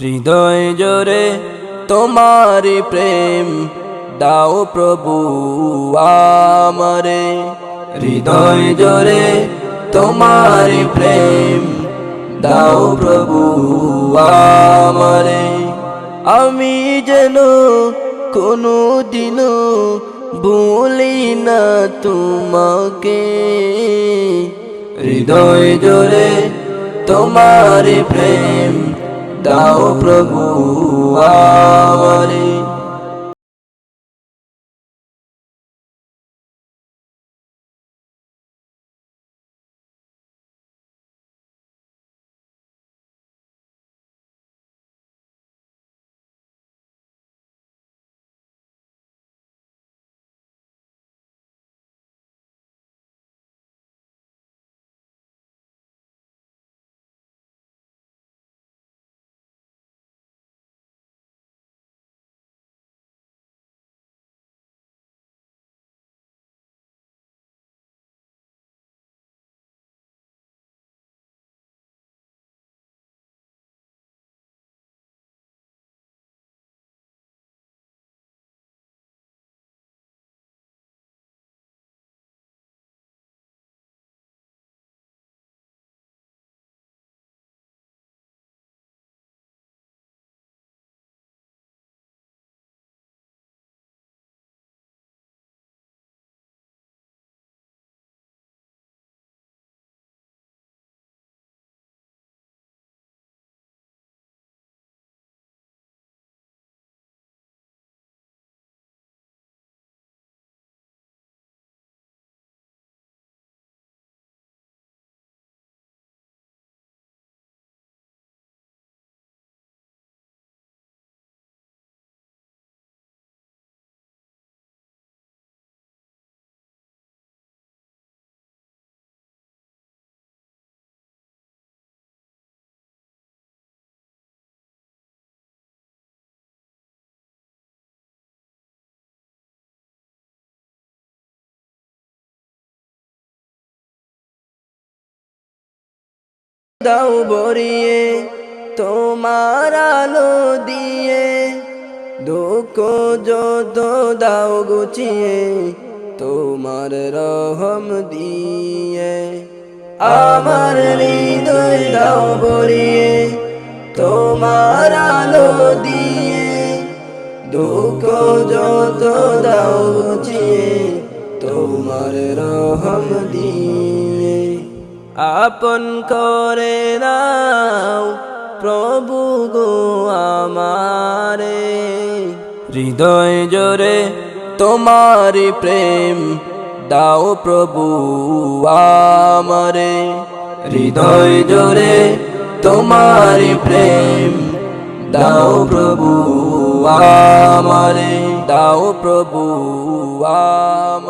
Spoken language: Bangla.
হৃদয় জোরে তোমার প্রেম দাও প্রভু আমারে। হৃদয় জোরে তোমার প্রেম দাও প্রভু আমারে। আমি যেন কোনো দিনও ভুলি না তোমাকে। হৃদয় জোরে তোমার প্রেম দাও প্রভু আমারে দাও বরিয়ে, তোমার আলো দিয়ে, দুঃখ যত দাও গুছিয়ে, তোমার রহম দিয়ে। আমার হৃদয় দাও বরিয়ে, তোমার আলো দিয়ে, দুঃখ যত দাও গুছিয়ে, তোমার রহম দিয়ে। আপন করে নাও, প্রভু গো আমারে। হৃদয় জোরে তোমার প্রেম, দাও প্রভু আমারে। হৃদয় জোরে তোমার প্রেম, দাও প্রভু আমারে। দাও প্রভু আমারে